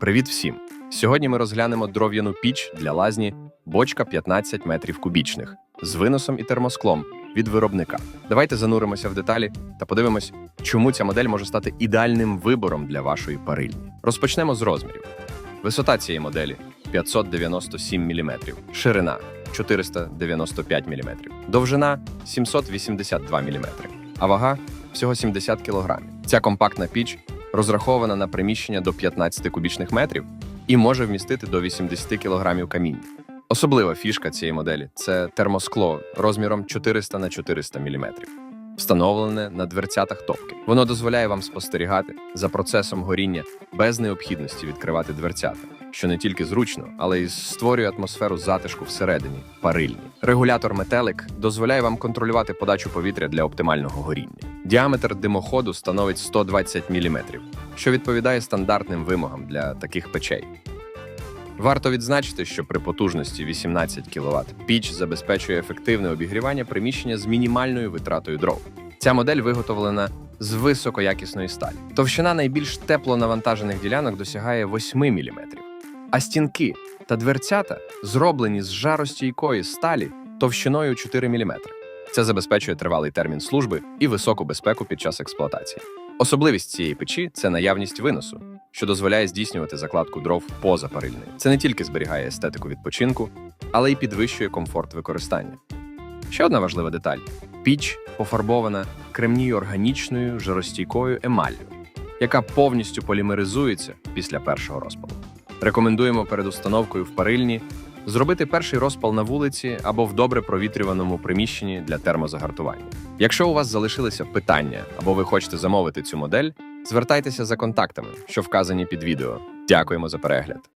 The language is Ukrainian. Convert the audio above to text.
Привіт всім! Сьогодні ми розглянемо дров'яну піч для лазні бочка 15 метрів кубічних з виносом і термосклом від виробника. Давайте зануримося в деталі та подивимось, чому ця модель може стати ідеальним вибором для вашої парильні. Розпочнемо з розмірів. Висота цієї моделі 597 мм, ширина 495 мм, довжина 782 мм, а вага всього 70 кг. Ця компактна піч розрахована на приміщення до 15 кубічних метрів і може вмістити до 80 кг каміння. Особлива фішка цієї моделі це термоскло розміром 400 на 400 мм, встановлене на дверцятах топки. Воно дозволяє вам спостерігати за процесом горіння без необхідності відкривати дверцята, що не тільки зручно, але й створює атмосферу затишку всередині парильні. Регулятор метелик дозволяє вам контролювати подачу повітря для оптимального горіння. Діаметр димоходу становить 120 мм, що відповідає стандартним вимогам для таких печей. Варто відзначити, що при потужності 18 кВт піч забезпечує ефективне обігрівання приміщення з мінімальною витратою дров. Ця модель виготовлена з високоякісної сталі. Товщина найбільш теплонавантажених ділянок досягає 8 мм, а стінки та дверцята зроблені з жаростійкої сталі товщиною 4 мм. Це забезпечує тривалий термін служби і високу безпеку під час експлуатації. Особливість цієї печі це наявність виносу, що дозволяє здійснювати закладку дров поза парильнею. Це не тільки зберігає естетику відпочинку, але й підвищує комфорт використання. Ще одна важлива деталь: піч пофарбована кремнію органічною жаростійкою емаллю, яка повністю полімеризується після першого розпалу. Рекомендуємо перед установкою в парильні зробити перший розпал на вулиці або в добре провітрюваному приміщенні для термозагартування. Якщо у вас залишилися питання або ви хочете замовити цю модель, звертайтеся за контактами, що вказані під відео. Дякуємо за перегляд.